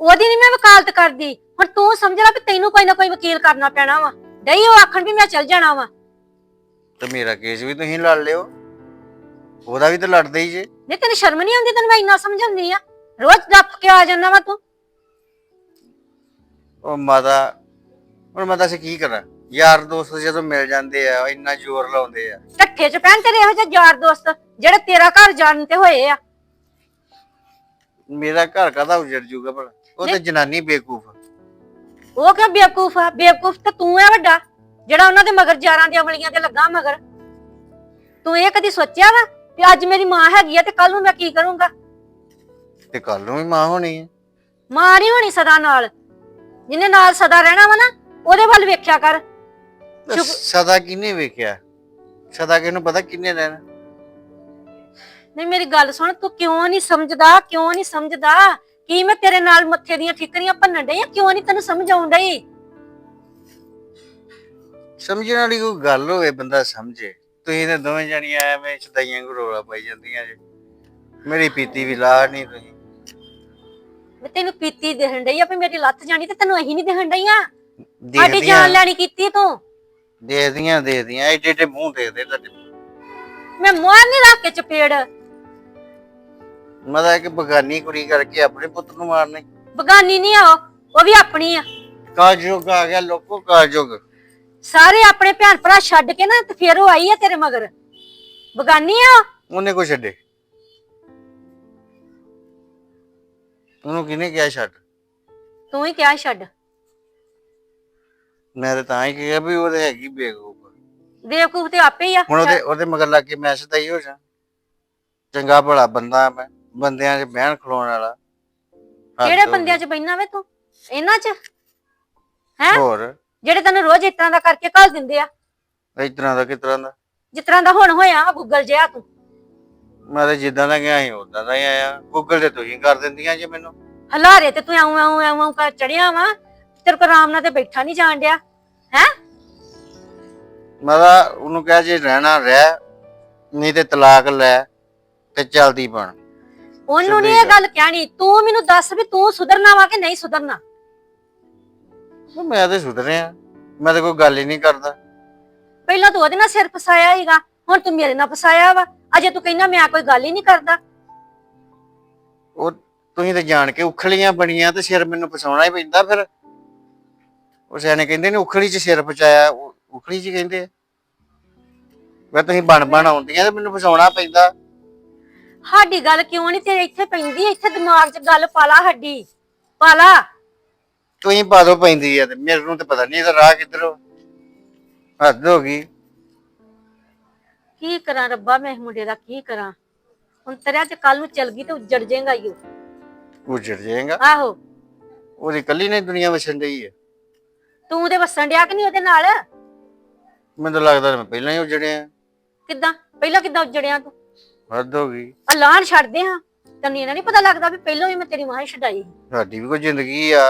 ਉਹਦੀ ਨਹੀਂ ਮੈਂ ਵਕਾਲਤ ਕਰਦੀ। ਹੁਣ ਤੂੰ ਸਮਝ ਲੈ ਕਿ ਤੈਨੂੰ ਕੋਈ ਨਾ ਕੋਈ ਵਕੀਲ ਕਰਨਾ ਪੈਣਾ ਵਾ। ਡਈ ਉਹ ਆਖਣ ਵੀ ਮੈਂ ਚੱਲ ਜਾਣਾ ਵਾ। ਤੇ ਮੇਰਾ ਕੇਸ ਵੀ ਤੁਸੀਂ ਲੜ ਲਿਓ। ਉਹਦਾ ਵੀ ਤਾਂ ਲੜਦੇ ਹੀ ਜੇ। ਨਹੀਂ ਤੈਨੂੰ ਸ਼ਰਮ ਨਹੀਂ ਆਉਂਦੀ ਤੈਨੂੰ ਮੈਂ ਇੰਨਾ ਸਮਝਾਉਂਦੀ ਆ। ਰੋਜ਼ ਡੱਪ ਕੇ ਆ ਜਾਂਦਾ ਵਾ ਤੂੰ। ਉਹ ਮਾਤਾ ਹੁਣ ਮੈਂ ਦੱਸ ਕੀ ਕਰਾਂ? ਯਾਰ ਦੋਸਤ ਜਦੋਂ ਮਿਲ ਜਾਂਦੇ ਆ ਇੰਨਾ ਜ਼ੋਰ ਲਾਉਂਦੇ ਆ। ਢੱਠੇ ਚ ਪੈਣ ਤੇਰੇ ਇਹੋ ਜਿਹੇ ਯਾਰ ਦੋਸਤ ਜਿਹੜੇ ਤੇਰਾ ਘਰ ਜਾਣ ਤੇ ਹੋਏ ਆ। ਮੇਰਾ ਘਰ ਕਾਹਦਾ ਉਜੜ ਜੂਗਾ ਭਲਾ? ਉਹ ਤੇ ਜਨਾਨੀ ਬੇਕੂਫ ਆ। ਉਹ ਕਿਉਂ ਬੇਵਕੂਫ ਆ? ਬੇਵਕੂਫ ਤਾਂ ਤੂੰ ਆ ਵੱਡਾ ਜਿਹੜਾ ਉਹਨਾਂ ਦੇ ਮਗਰ ਯਾਰਾਂ ਦੀਆਂ ਅਮਲੀਆਂ ਤੇ ਲੱਗਾ ਮਗਰ। ਤੂੰ ਇਹ ਕਦੀ ਸੋਚਿਆ ਵਾ ਕਿ ਅੱਜ ਮੇਰੀ ਮਾਂ ਹੈਗੀ ਆ ਤੇ ਕੱਲ ਨੂੰ ਮੈਂ ਕੀ ਕਰੂੰਗਾ? ਤੇ ਕੱਲ ਨੂੰ ਵੀ ਮਾਂ ਹੋਣੀ ਹੈ ਮਾਂ ਨਹੀਂ ਹੋਣੀ ਸਦਾ ਨਾਲ। ਜਿਹਨੇ ਨਾਲ ਸਦਾ ਰਹਿਣਾ ਵਾ ਨਾ ਉਹਦੇ ਵੱਲ ਵੇਖਿਆ ਕਰ। ਤੇ ਚੁੱਪ। ਸਦਾ ਕਿਹਨੇ ਵੇਖਿਆ? ਸਦਾ ਕਿਹਨੂੰ ਪਤਾ ਕਿੰਨੇ ਰਹਿਣਾ? ਨਹੀਂ ਮੇਰੀ ਗੱਲ ਸੁਣ ਤੂੰ ਕਿਉਂ ਨਹੀਂ ਸਮਝਦਾ ਕਿਉਂ ਨਹੀਂ ਸਮਝਦਾ? ਕੀ ਮੈਂ ਤੇਰੇ ਨਾਲ ਮੱਥੇ ਦੀਆਂ ਠਿਕਰੀਆਂ ਭੰਨਣ ਡਈ ਆ? ਕਿਉਂ ਨਹੀਂ ਤੈਨੂੰ ਸਮਝ ਆਉਣ ਡਈ? ਸਮਝਣ ਵਾਲੀ ਕੋਈ ਗੱਲ ਹੋਵੇ ਬੰਦਾ ਸਮਝੇ। ਤੁਸੀਂ ਤੇ ਦੋਵੇਂ ਜਣੀਆਂ ਐਵੇਂ ਚਦਾਈਆਂ ਘਰੋਲਾ ਪਾਈ ਜਾਂਦੀਆਂ ਜੇ। ਮੇਰੀ ਪੀਤੀ ਵੀ ਲਾ ਨਹੀਂ ਤੁਸੀਂ। ਮੈਂ ਤੈਨੂੰ ਪੀਤੀ ਦੇਹਣ ਡਈ ਆ ਵੀ ਮੇਰੀ ਲੱਤ ਜਾਣੀ ਤੇ ਤੈਨੂੰ ਅਹੀਂ ਨਹੀਂ ਦੇਹਣ ਡਈਆਂ। ਸਾਡੀ ਦੇਖਦੀਆਂ। ਜਾਨ ਲੈਣੀ ਕੀਤੀ ਤੂੰ। ਦੇਖਦੀਆਂ ਦੇਖਦੀਆਂ। ਏਡੇ ਏਡੇ ਮੂੰਹ ਦੇਖਦੇ ਤੁਹਾਡੇ ਮੈਂ ਮਾਰ ਨਹੀਂ ਰੱਖ ਕੇ ਚਪੇੜ। ਮਤਲਬ ਕਿ ਬਗਾਨੀ ਕੁੜੀ ਕਰਕੇ ਆਪਣੇ ਪੁੱਤ ਨੂੰ ਮਾਰਨੇ। ਬਗਾਨੀ ਨਹੀਂ ਆ ਉਹ ਉਹ ਵੀ ਆਪਣੀ ਆ। ਕਾਜੋਗ ਆ ਗਿਆ ਲੋਕੋ ਕਾਜੋਗ ਸਾਰੇ ਆਪਣੇ ਭੈਣ ਭਰਾ ਛੱਡ ਕੇ ਨਾ ਤੇ ਫੇਰ ਉਹ ਆਈ ਆ ਤੇਰੇ ਮਗਰ। ਬਗਾਨੀ ਆ? ਉਹ। ਉਹਨੇ ਕੋ ਛੱਡੇ? ਉਹਨੂੰ ਕਿਹਨੇ ਕਿਹਾ ਛੱਡ? ਤੂੰ ਹੀ ਕਿਹਾ ਛੱਡ। ਮੈਂ ਤਾਂ ਤਾਂ ਹੀ ਕਿਹਾ ਵੀ ਉਹਦੇ ਹੈਗੀ ਬੇਗੂਫ ਬੇਵਕੂਫ ਤੇ ਆਪੇ ਹੀ ਆ। ਹੁਣ ਉਹਦੇ ਉਹਦੇ ਮਗਰ ਲੱਗ ਕੇ ਮੈਂ ਸਦਾਈ ਹੋ ਜਾ। ਚੰਗਾ ਭਲਾ ਬੰਦਾ ਮੈਂ ਬੰਦਿਆਂ 'ਚ ਬਹਿਣ ਖਲੋਣ ਵਾਲਾ। ਹੱਦ ਕਿਹੜੇ ਹੋ ਬੰਦਿਆਂ 'ਚ ਬੈਠਾ ਵੇ ਤੂੰ? ਇਹਨਾਂ 'ਚ? ਹੈਂ? ਗਈ। ਹੋਰ? ਜਿਹੜੇ ਤੈਨੂੰ ਰੋਜ਼ ਇਸ ਤਰ੍ਹਾਂ ਦਾ ਕਰਕੇ ਘੱਲ ਦਿੰਦੇ ਆ। ਇਸ ਤਰ੍ਹਾਂ ਦਾ ਕਿਸ ਤਰ੍ਹਾਂ ਦਾ? ਜਿਸ ਤਰ੍ਹਾਂ ਦਾ ਹੁਣ ਹੋਇਆ ਵਾ ਗੁੱਗਲ ਜਿਹਾ ਤੂੰ। ਮੈਂ ਤਾਂ ਜਿੱਦਾਂ ਦਾ ਗਿਆ ਸੀ ਉਦਾਂ ਦਾ ਹੀ ਆਇਆ। ਗੂਗਲ ਤੇ ਤੁਸੀਂ ਕਰ ਦਿੰਦੀਆਂ ਜੇ ਮੈਨੂੰ। ਹਲਾਰੇ ਤੇ ਤੂੰ ਆਉਂ ਆਉਂ ਆਉਂ ਕਰ ਚੜਿਆ ਵਾ। ਤੇਰੇ ਕੋਲ ਆਰਾਮ ਨਾਲ ਤੇ ਬੈਠਾ ਨਹੀਂ ਜਾਣ ਡਿਆ। ਹੈ? ਮੈਂ ਤਾਂ ਉਹਨੂੰ ਕਿਹਾ ਜੇ ਰਹਿਣਾ ਰਹਿ ਨਹੀਂ ਤੇ ਤਲਾਕ ਲੈ ਤੇ ਚਲਦੀ ਬਣ। ਉਹਨੂੰ ਨਹੀਂ ਇਹ ਗੱਲ ਕਹਿਣੀ। ਤੂੰ ਮੈਨੂੰ ਦੱਸ ਵੀ ਤੂੰ ਸੁਧਰਨਾ ਵਾ ਕਿ ਨਹੀਂ ਸੁਧਰਨਾ? ਉਹ ਮੈਂ ਤੇ ਸੁਧਰਿਆ ਮੈਂ ਤਾਂ ਕੋਈ ਗੱਲ ਹੀ ਨਹੀਂ ਕਰਦਾ। ਪਹਿਲਾਂ ਤੂੰ ਉਹਦੇ ਨਾਲ ਸਿਰ ਫਸਾਇਆ ਸੀਗਾ ਹੁਣ ਤੂੰ ਮੇਰੇ ਨਾਲ ਫਸਾਇਆ ਵਾ। ਅਜੇ ਤੂੰ ਕਹਿੰਦਾ ਮੈਂ ਕੋਈ ਗੱਲ ਹੀ ਨਹੀਂ ਕਰਦਾ। ਉਹ ਤੁਸੀਂ ਤਾਂ ਜਾਣ ਕੇ ਉਖਲੀਆਂ ਬਣੀਆਂ ਤੇ ਸਿਰ ਮੈਨੂੰ ਫਸਾਉਣਾ ਹੀ ਪੈਂਦਾ ਫਿਰ। ਉਹ ਸਿਆਣੇ ਕਹਿੰਦੇ ਨੇ ਉਖਲੀ 'ਚ ਸਿਰ ਫਚਾਇਆ ਉਹ ਉਖਲੀ 'ਚ ਕਹਿੰਦੇ ਆ। ਵੇ ਤੁਸੀਂ ਬਣ ਬਣ ਆਉਂਦੀਆਂ ਤੇ ਮੈਨੂੰ ਫਸਾਉਣਾ ਪੈਂਦਾ। ਸਾਡੀ ਗੱਲ ਕਿਉਂ ਨਹੀਂ ਤੇਰੇ ਇੱਥੇ ਪੈਂਦੀ? ਇੱਥੇ ਦਿਮਾਗ 'ਚ ਗੱਲ ਪਾਲਾ ਸਾਡੀ। ਪਾਲਾ। ਤੁਸੀਂ ਪਾ ਦੋ ਪੈਂਦੀ ਆ ਤੇ ਮੇਰੇ ਨੂੰ ਤੇ ਪਤਾ ਨਹੀਂ ਇਹਦਾ ਰਾਹ ਕਿੱਧਰੋਂ ਹੱਦ ਹੋ ਗਈ। ਕੀ ਕਰਾਂ ਰੱਬਾ ਮੈਂ ਇਸ ਮੁੰਡੇ ਦਾ ਕੀ ਕਰਾਂ? ਹੁਣ ਤੇਰਾ ਤੇ ਕੱਲ ਨੂੰ ਚਲ ਗਈ ਤੇ ਉੱਜੜ ਜਾਏਗਾ ਈ ਉਹ। ਉਜੜ ਜਾਏਗਾ? ਆਹੋ। ਉਹਦੀ ਕੱਲੀ ਨੇ ਦੁਨੀਆ ਵਸਣ ਡਈ ਹੈ ਤੂੰ ਉਹਦੇ ਵਸਣ ਡਿਆ ਕਿ ਨਹੀਂ ਉਹਦੇ ਨਾਲ? ਮੈਨੂੰ ਤਾਂ ਲੱਗਦਾ ਮੈਂ ਪਹਿਲਾਂ ਹੀ ਉਜੜਿਆ। ਕਿੱਦਾਂ? ਪਹਿਲਾਂ ਕਿੱਦਾਂ ਉੱਜੜਿਆ ਤੂੰ? ਹੱਦ ਹੋ ਗਈ। ਐਲਾਨ ਛੱਡਦੇ ਹਾਂ ਤੈਨੂੰ ਇਹਨਾਂ ਨਹੀਂ ਪਤਾ ਲੱਗਦਾ ਵੀ ਪਹਿਲਾਂ ਹੀ ਮੈਂ ਤੇਰੀ ਮਾਂ ਹੀ ਛਡਾਈ ਸਾਡੀ ਵੀ ਕੋਈ ਜ਼ਿੰਦਗੀ ਆ।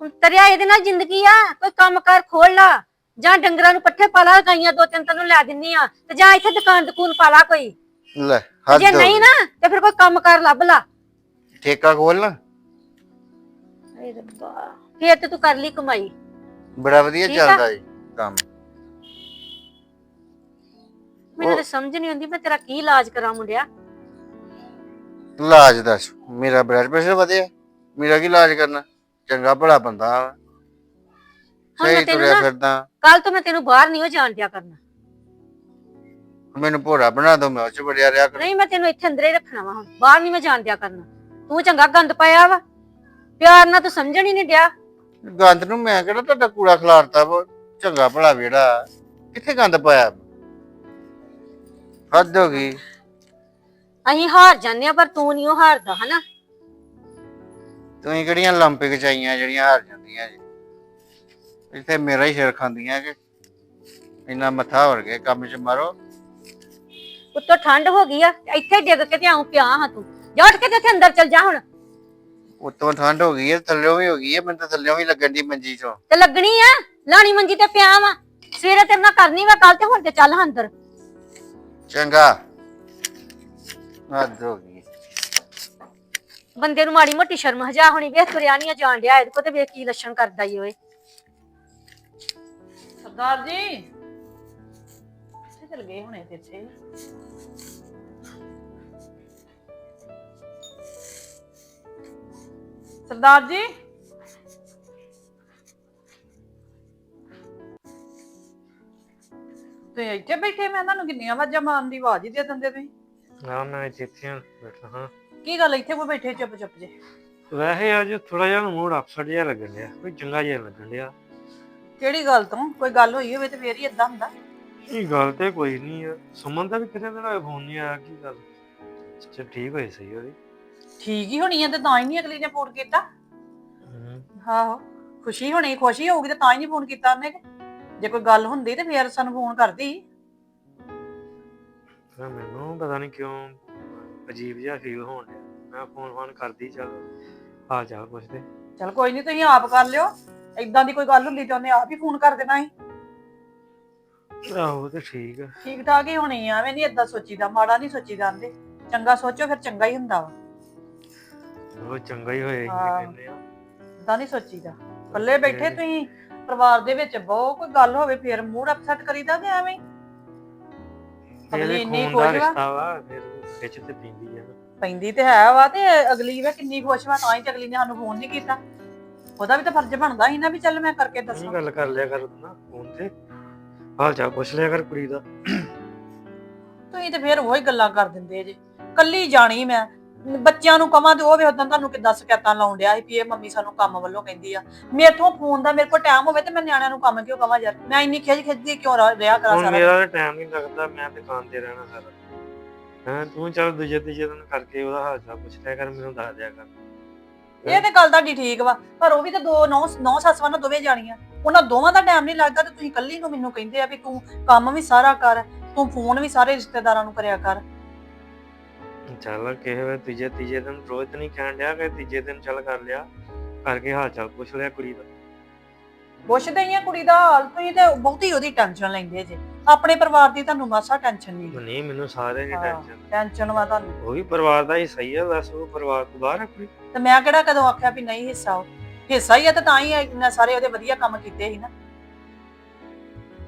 ਤਰਿਆ ਇਹਦੇ ਨਾਲ ਜ਼ਿੰਦਗੀ ਆ ਕੋਈ ਕੰਮ ਕਾਰ ਖੋਲ ਲਾ ਜਾਂ ਡੰਗਰਾਂ ਨੂੰ ਪੱਠੇ ਪਾ ਲਾ ਗਾਈਆਂ ਦੋ ਤਿੰਨ ਤੈਨੂੰ ਲੈ ਦਿੰਨੀ ਆ ਤੇ ਜਾਂ ਇੱਥੇ ਦੁਕਾਨ ਦਕੂਨ ਪਾ ਲਾ ਕੋਈ। ਲੈ ਹੱਦ ਜੇ ਨਹੀਂ। ਨਾ ਤੇ ਫਿਰ ਕੋਈ ਕੰਮ ਕਾਰ ਲੱਭ ਲਾ। ਠੇਕਾ ਏ ਰੱਬਾ। ਫੇਰ ਤੇ ਤੂੰ ਕਰ ਲਈ ਕਮਾਈ। ਬੜਾ ਵਧੀਆ ਠੀਕ ਆ। ਚੱਲਦਾ ਜੀ ਕੰਮ। ਮੈਨੂੰ ਤਾਂ ਸਮਝ ਨਹੀਂ ਆਉਂਦੀ ਮੈਂ ਤੇਰਾ ਕੀ ਇਲਾਜ ਕਰਾਂ ਮੁੰਡਿਆ? ਇਲਾਜ ਦੱਸ ਮੇਰਾ ਬਲੱਡ ਪ੍ਰੈਸ਼ਰ ਵਧਿਆ। ਮੇਰਾ ਕੀ ਇਲਾਜ ਕਰਨਾ? ਚੰਗਾ ਭਲਾ ਬੰਦਾ ਵਾ। ਹੁਣ ਮੈਂ ਸਹੀ ਤੈਨੂੰ ਤੁਰਿਆ ਨਾ- ਫਿਰਦਾ। ਕੱਲ ਤੋਂ ਮੈਂ ਤੈਨੂੰ ਬਾਹਰ ਨਹੀਂ ਉਹ ਜਾਣ ਦਿਆ ਕਰਨਾ। ਮੈਨੂੰ ਭੋਰਾ ਬਣਾ ਦੋ ਮੈਂ ਉਹ ਚ ਵੜਿਆ ਰਿਹਾ ਕਰ। ਨਹੀਂ ਮੈਂ ਤੈਨੂੰ ਇੱਥੇ ਅੰਦਰ ਰੱਖਣਾ ਵਾ ਹੁਣ। ਬਾਹਰ ਨਹੀਂ ਮੈਂ ਜਾਣ ਦਿਆ ਕਰਨਾ। ਤੂੰ ਚੰਗਾ ਗੰਦ ਪਾਇਆ ਵਾ। ਪਿਆਰ ਨਾਲ ਤੂੰ ਸਮਝਣ ਹੀ ਨਹੀਂ ਡਿਆ ਗੰਦ ਨੂੰ ਮੈਂ ਕਿਹੜਾ ਤੁਹਾਡਾ ਕੂੜਾ ਖਿਲਾਰਤਾ ਵਾ? ਚੰਗਾ ਭਲਾ ਵਿਹੜਾ। ਕਿੱਥੇ ਗੰਦ ਪਾਇਆ? ਹੱਦ ਹੋ ਗਈ। ਅਸੀਂ ਹਾਰ ਜਾਂਦੇ ਆ ਪਰ ਤੂੰ ਨਹੀਂ ਉਹ ਹਾਰਦਾ ਹਨਾ? ਤੁਸੀਂ ਕਿਹੜੀਆਂ 올림픽 ਚ ਆਈਆਂ ਜਿਹੜੀਆਂ ਹਾਰ ਜਾਂਦੀਆਂ ਜੀ ਇੱਥੇ ਮੇਰਾ ਹੀ ਸਿਰ ਖਾਂਦੀਆਂ ਕਿ ਇੰਨਾ ਮੱਥਾ ਵਰ ਗਿਆ ਕੰਮ ਚ ਮਾਰੋ ਉੱਤੋਂ ਠੰਡ ਹੋ ਗਈ ਆ ਤੇ ਇੱਥੇ ਡਿੱਗ ਕੇ ਤੇ ਆਉਂ ਪਿਆ ਹਾਂ ਤੂੰ ਜਾ ਉੱਠ ਕੇ ਤੇ ਇੱਥੇ ਅੰਦਰ ਚੱਲ ਜਾ ਹੁਣ ਉੱਤੋਂ ਠੰਡ ਹੋ ਗਈ ਹੈ ਥੱਲਿਓਂ ਵੀ ਹੋ ਗਈ ਹੈ ਮੈਨੂੰ ਤਾਂ ਥੱਲਿਓਂ ਵੀ ਲੱਗਣ ਦੀ ਮੰਜੀ ਚੋਂ ਤੇ ਲੱਗਣੀ ਆ ਲਾਣੀ ਮੰਜੀ ਤੇ ਪਿਆ ਵਾ ਸਵੇਰੇ ਤੇਰੇ ਨਾਲ ਕਰਨੀ ਵਾ ਕੱਲ ਤੇ ਹੁਣ ਤੇ ਚੱਲ ਹਾਂ ਅੰਦਰ ਚੰਗਾ ਹੱਦ ਹੋ ਗਈ ਬੰਦੇ ਨੂੰ ਮਾੜੀ ਮੋਟੀ ਸ਼ਰਮ ਹਜਾ ਹੋਣੀ ਵੇਖ ਤੁਰਿਆ ਨਹੀਂ ਜਾਣ ਡਿਆ ਇਹਦੇ ਕੋ ਤੇ ਵੇਖ ਕੀ ਲੱਛਣ ਕਰਦਾ ਈ ਓਏ। ਸਰਦਾਰ ਜੀ ਕਿੱਥੇ ਚਲ ਗਏ ਹੁਣੇ ਤੇ ਇੱਥੇ ਸਰਦਾਰ ਜੀ ਤੇ ਇੱਥੇ ਬੈਠੇ ਮੈਂ ਤੁਹਾਨੂੰ ਕਿੰਨੀਆਂ ਵਾਜਾਂ ਮਾਰਨ ਦੀ ਆਵਾਜ਼ ਹੀ ਦੇ ਦਿੰਦੇ ਤੁਸੀਂ। ਆ ਮੈਂ ਇੱਥੇ ਬੈਠਾ ਹਾਂ। ਕੀ ਗੱਲ ਇੱਥੇ ਕੋਈ ਬੈਠੇ ਚੁੱਪ ਚੁੱਪ ਜੇ। ਵੈਸੇ ਅੱਜ ਥੋੜਾ ਜਿਹਾ ਮੂਡ ਅਪਸੈਟ ਜਿਹਾ ਲੱਗਣ ਡਿਆ ਕੋਈ ਚੰਗਾ ਜਿਹਾ ਲੱਗਣ ਡਿਆ। ਕਿਹੜੀ ਗੱਲ ਤੋਂ? ਕੋਈ ਗੱਲ ਹੋਈ ਹੋਵੇ ਤੇ ਫੇਰ ਹੀ ਇਦਾਂ ਹੁੰਦਾ। ਇਹ ਗੱਲ ਤੇ ਕੋਈ ਨਹੀਂ ਆ। ਸੁਮਨ ਦਾ ਵੀ ਕਿਤੇ ਦਿਨ ਫੋਨ ਨਹੀਂ ਆਇਆ ਕੀ ਗੱਲ? ਚੱਲ ਠੀਕ ਹੋਏ ਸਹੀ ਉਹਦੀ। ਠੀਕ ਹੀ ਹੋਣੀ ਆ ਤੇ ਤਾਂ ਹੀ ਨਹੀਂ ਅਗਲੀ ਨੇ ਫੋਨ ਕੀਤਾ। ਆਹੋ ਖੁਸ਼ੀ ਹੋਣੀ ਖੁਸ਼ੀ ਹੋਊਗੀ ਤੇ ਤਾਂ ਹੀ ਨਹੀਂ ਫੋਨ ਕੀਤਾ ਉਹਨੇ ਕਿ। ਜੇ ਕੋਈ ਗੱਲ ਹੁੰਦੀ ਤੇ ਫੇਰ ਸਾਨੂੰ ਫੋਨ ਕਰਦੀ। ਮੈਨੂੰ ਪਤਾ ਨਹੀਂ ਕਿਉਂ ਅਜੀਬ ਜਿਹਾ ਫੀਲ ਹੋਣ ਡਿਆ। ਮੈਂ ਫੋਨ ਫੋਨ ਕਰਦੀ ਚੱਲ ਹਾਲ ਚਾਲ ਪੁੱਛਦੇ। ਚਲ ਕੋਈ ਨਹੀਂ ਤੁਸੀਂ ਆਪ ਕਰ ਲਿਓ। ਏਦਾਂ ਦੀ ਕੋਈ ਗੱਲ ਹੁੰਦੀ ਤੇ ਉਹਨੇ ਆਪ ਹੀ ਫੋਨ ਕਰ ਦੇਣਾ ਸੀ। ਆਹੋ ਤੇ ਠੀਕ ਆ। ਠੀਕ ਠਾਕ ਹੀ ਹੋਣੀ ਆ ਐਵੇਂ ਨਹੀਂ ਏਦਾਂ ਸੋਚੀਦਾ ਮਾੜਾ ਨਹੀਂ ਸੋਚੀਦਾ ਆਂਦੇ। ਚੰਗਾ ਸੋਚੋ ਫਿਰ ਚੰਗਾ ਹੀ ਹੁੰਦਾ ਵਾ। ਉਹ ਚੰਗਾ ਹੀ ਹੋਇਆ ਹਾਂ। ਕਹਿੰਦੇ ਆ। ਏਦਾਂ ਨਹੀਂ ਸੋਚੀਦਾ। ਇਕੱਲੇ ਬੈਠੇ ਤੁਸੀਂ ਪਰਿਵਾਰ ਦੇ ਵਿੱਚ ਬਹੁਤ ਕੋਈ ਗੱਲ ਹੋਵੇ ਫਿਰ ਮੂਡ ਅਪਸੈਟ ਕਰੀਦਾ ਕਿ ਐਵੇਂ ਹੀ? ਇਹਦੇ ਇੰਨੀ ਖੂਨ ਦਾ ਵਾ। ਰਿਸ਼ਤਾ ਵਾ ਫਿਰ ਖਿੱਚ ਤੇ ਪੈਂਦੀ ਆ ਨਾ। ਪੈਂਦੀ ਤੇ ਹੈ ਵਾ ਤੇ ਅਗਲੀ ਵੇ ਕਿੰਨੀ ਖੁਸ਼ ਵਾ ਤਾਂ ਹੀ ਤੇ ਅਗਲੀ ਨੇ ਸਾਨੂੰ ਫੋਨ ਨਹੀਂ ਕੀਤਾ। ਉਹਦਾ ਵੀ ਤਾਂ ਫਰਜ਼ ਬਣਦਾ ਸੀ ਨਾ ਵੀ ਚੱਲ ਮੈਂ ਕਰਕੇ ਨਹੀਂ ਦੱਸਾਂ। ਗੱਲ ਕਰ ਲਿਆ ਕਰ ਨਾ ਫੋਨ ਤੇ। ਹਾਲ ਚਾਲ ਪੁੱਛ ਲਿਆ ਕਰ ਕੁੜੀ ਦਾ। ਤੁਸੀਂ ਤੇ ਫੇਰ ਉਹੀ ਗੱਲਾਂ ਕਰ ਦਿੰਦੇ ਜੇ। ਕੱਲੀ ਜਾਣੀ ਮੈਂ। ਬੱਚਿਆਂ ਨੂੰ ਕਵਾਂ ਤੇ ਉਹ ਵੀ ਉਦੋਂ ਤੁਹਾਨੂੰ ਕਿੱਦਾਂ ਸ਼ਿਕਾਇਤਾਂ ਲਾਉਣ ਡਿਆ ਸੀ ਵੀ ਇਹ ਮੰਮੀ ਸਾਨੂੰ ਕੰਮ ਵੱਲੋਂ ਕਹਿੰਦੀ ਆ। ਮੇਥੋਂ ਫੋਨ ਦਾ ਮੇਰੇ ਕੋਲ ਟਾਈਮ ਹੋਵੇ ਤੇ ਮੈਂ ਨਿਆਣਿਆਂ ਨੂੰ ਕੰਮ ਕਿਉਂ ਕਵਾਂ ਯਾਰ? ਮੈਂ ਇੰਨੀ ਖਿੱਚ ਖਿੱਚਦੀ ਕਿਉਂ ਰਿਹਾ ਕਰਾਂ ਹੁਣ ਸਾਰਾ ਮੇਰਾ ਟਾਈਮ ਨਹੀਂ ਲੱਗਦਾ ਮੈਂ ਦੁਕਾਨ ਤੇ ਰਹਿਣਾ ਸਾਰਾ ਹਾਂ ਤੂੰ ਚੱਲ ਦੂਜੇ ਤੀਜੇ ਦਿਨ ਕਰਕੇ ਉਹਦਾ ਹਾਲ ਚਾਲ ਪੁੱਛ ਲਿਆ ਕਰ ਮੈਨੂੰ ਦੱਸ ਦਿਆ ਕਰ। ਇਹ ਤੇ ਗੱਲ ਤੁਹਾਡੀ ਠੀਕ ਵਾ ਪਰ ਉਹ ਵੀ ਤਾਂ ਦੋ ਨੌ ਨੌ ਸੱਸ ਵਾਂ ਨਾ ਦੋਵੇਂ ਜਾਣੀਆਂ। ਉਹਨਾਂ ਦੋਵਾਂ ਦਾ ਟਾਈਮ ਨਹੀਂ ਲੱਗਦਾ ਤੇ ਤੁਸੀਂ ਕੱਲੀ ਨੂੰ ਮੈਨੂੰ ਕਹਿੰਦੇ ਆ ਵੀ ਤੂੰ ਕੰਮ ਵੀ ਸਾਰਾ ਕਰ ਤੂੰ ਫੋਨ ਵੀ ਸਾਰੇ ਰਿਸ਼ਤੇਦਾਰਾਂ ਨੂੰ ਕਰਿਆ ਕਰ। ਚੱਲ ਕਿਸੇ ਵੇ ਤੀਜੇ ਤੀਜੇ ਦਿਨ ਰੋਜ਼ ਤਾਂ ਨਹੀਂ ਕਹਿਣ ਡਿਆ ਕਿ ਤੀਜੇ ਦਿਨ ਚੱਲ ਕਰ ਲਿਆ ਕਰਕੇ ਹਾਲ ਚਾਲ ਪੁੱਛ ਲਿਆ ਕੁੜੀ ਦਾ। ਪੁੱਛਦੇ ਹੀ ਆ ਕੁੜੀ ਦਾ ਹਾਲ ਤੁਸੀਂ ਤੇ ਬਹੁਤੀ ਉਹਦੀ ਟੈਨਸ਼ਨ ਲੈਂਦੇ ਜੇ। ਆਪਣੇ ਪਰਿਵਾਰ ਦੀ ਤੁਹਾਨੂੰ ਮਾਸਾ ਟੈਨਸ਼ਨ ਨਹੀਂ ਨਹੀਂ ਮੈਨੂੰ ਸਾਰੇ ਦੀ। ਟੈਨਸ਼ਨ ਟੈਨਸ਼ਨ ਵਾ ਤੁਹਾਨੂੰ। ਉਹ ਵੀ ਪਰਿਵਾਰ ਦਾ ਹੀ ਸਹੀ ਆ ਬਸ ਉਹ ਪਰਿਵਾਰ ਤੋਂ ਬਾਹਰ ਆ ਕੁੜੀ ਤੇ ਮੈਂ ਕਿਹੜਾ ਕਦੋਂ ਆਖਿਆ ਵੀ ਨਹੀਂ ਹਿੱਸਾ ਉਹ? ਹਿੱਸਾ ਹੀ ਆ ਤੇ ਤਾਂ ਹੀ ਇੰਨਾ ਸਾਰੇ ਉਹਦੇ ਵਧੀਆ ਕੰਮ ਕੀਤੇ ਸੀ ਨਾ।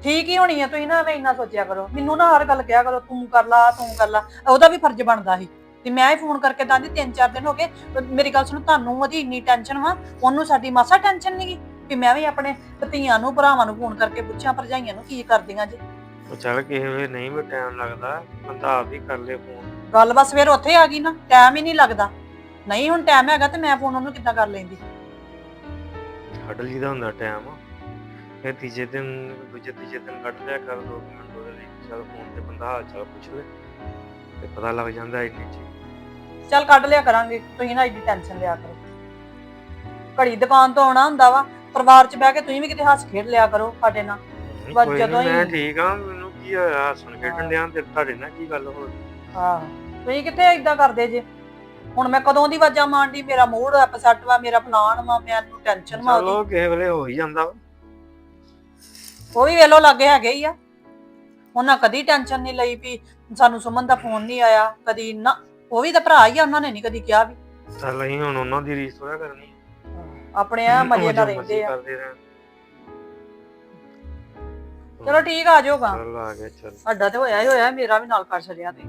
ਠੀਕ ਹੀ ਹੋਣੀ ਆ ਤੁਸੀਂ ਨਾ ਐਵੇਂ ਇੰਨਾ ਸੋਚਿਆ ਕਰੋ। ਮੈਨੂੰ ਨਾ ਹਰ ਗੱਲ ਕਿਹਾ ਕਰੋ ਤੂੰ ਕਰ ਲਾ ਤੂੰ ਕਰ ਲਾ। ਉਹਦਾ ਵੀ ਫਰਜ਼ ਬਣਦਾ ਸੀ। ਤੇ ਮੈਂ ਹੀ ਫੋਨ ਕਰਕੇ ਦੱਸਦੀ ਤਿੰਨ ਚਾਰ ਦਿਨ ਹੋ ਗਏ। ਮੇਰੀ ਗੱਲ ਸੁਣੋ ਤੁਹਾਨੂੰ ਉਹਦੀ ਇੰਨੀ ਟੈਨਸ਼ਨ ਵਾ ਉਹਨੂੰ ਸਾਡੀ ਮਾਸਾ ਟੈਨਸ਼ਨ ਨਹੀਂਗੀ ਕਿ ਮੈਂ ਵੀ ਆਪਣੇ ਧੀਆਂ ਨੂੰ ਭਰਾਵਾਂ ਨੂੰ ਫੋਨ ਕਰਕੇ ਪੁੱਛਾਂ ਭਰਜਾਈਆਂ ਨੂੰ ਕੀ ਕਰਦੀਆਂ ਜੀ। ਉਹ ਚੱਲ ਕਿਸੇ ਵੇ ਨਹੀਂ ਵੀ ਟਾਈਮ ਲੱਗਦਾ ਬੰਦਾ ਆਪ ਹੀ ਕਰ ਲੇ ਫੋਨ ਗੱਲ ਬਸ ਫਿਰ ਉੱਥੇ ਆ ਗਈ ਨਾ ਟਾਈਮ ਹੀ ਨਹੀਂ ਲੱਗਦਾ। ਨਹੀਂ ਹੁਣ ਟਾਈਮ ਹੈਗਾ ਤੇ ਮੈਂ ਫੋਨ ਉਹਨੂੰ ਕਿੱਦਾਂ ਕਰ ਲੈਂਦੀ? ਕੱਢ ਲਈਦਾ ਹੁੰਦਾ ਟਾਈਮ ਫਿਰ ਤੀਜੇ ਦਿਨ ਦੂਜੇ ਤੀਜੇ ਦਿਨ ਕੱਢ ਲਿਆ ਕਰ ਦੋ ਕੁ ਮਿੰਟ ਉਹਦੇ ਲਈ। ਚੱਲ ਫੋਨ ਤੇ ਬੰਦਾ ਹਾਲ ਚਾਲ ਪੁੱਛ ਲੈ ਤੇ ਪਤਾ ਲੱਗ ਜਾਂਦਾ ਇੰਨੇ ਚ ਚੱਲ ਕੱਢ ਲਿਆ ਕਰਾਂਗੇ ਤੁਸੀਂ ਨਾ ਐਡੀ ਟੈਨਸ਼ਨ ਲਿਆ ਕਰੋ। ਘੜੀ ਦੁਕਾਨ ਤੋਂ ਆਉਣਾ ਹੁੰਦਾ ਵਾ ਪਰਿਵਾਰ 'ਚ ਬਹਿ ਕੇ ਤੁਸੀਂ ਵੀ ਕਿਤੇ ਹੱਸ ਖੇਡ ਲਿਆ ਕਰੋ ਸਾਡੇ ਨਾਲ। ਬਸ ਕੋਈ ਜਦੋਂ ਨੀ, ਮੈਂ ਹੀ- ਠੀਕ ਆ ਕੀ ਹੋਇਆ? ਸੁਣ ਕੇ ਹਾਂ। ਡੰਡਿਆਂ ਤੇ ਤੁਹਾਡੇ ਨਾਲ ਕੀ ਗੱਲ ਹੋ ਆਹ ਤੁਸੀਂ ਕਿੱਥੇ ਇਦਾਂ ਕਰਦੇ ਜੇ? ਹੁਣ ਮੈਂ ਕਦੋਂ ਦੀ ਵਾਜਾਂ ਮਾਰਦੀ? ਮੇਰਾ ਮੂਡ ਅਪਸੈਟ ਵਾ ਮੇਰਾ ਪਲਾਨ ਵਾ ਮੈਨੂੰ ਟੈਨਸ਼ਨ ਵਾ ਉਹਦੀ। ਚਲੋ ਕਿਸੇ ਵੇਲੇ ਹੋ ਹੀ ਜਾਂਦਾ ਵਾ। ਉਹ ਵੀ ਵੇਲੋ ਲੱਗੇ ਹੈਗੇ ਹੀ ਆ। ਉਹਨਾਂ ਕਦੀ ਟੈਨਸ਼ਨ ਨਹੀਂ ਲਈ ਵੀ ਸਾਨੂੰ ਸੁਮਨ ਦਾ ਫੋਨ ਨਹੀਂ ਆਇਆ ਕਦੀ ਨਾ। ਉਹ ਵੀ ਤਾਂ ਭਰਾ ਹੀ ਆ ਉਹਨਾਂ ਨੇ ਨਹੀਂ ਕਦੀ ਕਿਹਾ ਵੀ। ਚੱਲ ਅਸੀਂ ਹੁਣ ਉਹਨਾਂ ਦੀ ਰੀਸ ਥੋੜਾ ਕਰਨੀ ਆਪਣੇ ਆ ਮਜੇ ਨਾਲ ਰਹਿੰਦੇ ਆ। ਕਰਦੇ ਰਹਿਣ। ਚਲੋ ਠੀਕ ਆ ਜਾਓਗਾ। ਚੱਲ ਆ ਗਿਆ ਚੱਲ। ਸਾਡਾ ਤੇ ਹੋਇਆ ਹੀ ਹੋਇਆ ਮੇਰਾ ਵੀ ਨਾਲ ਕਰ ਛੱਡਿਆ ਤੇ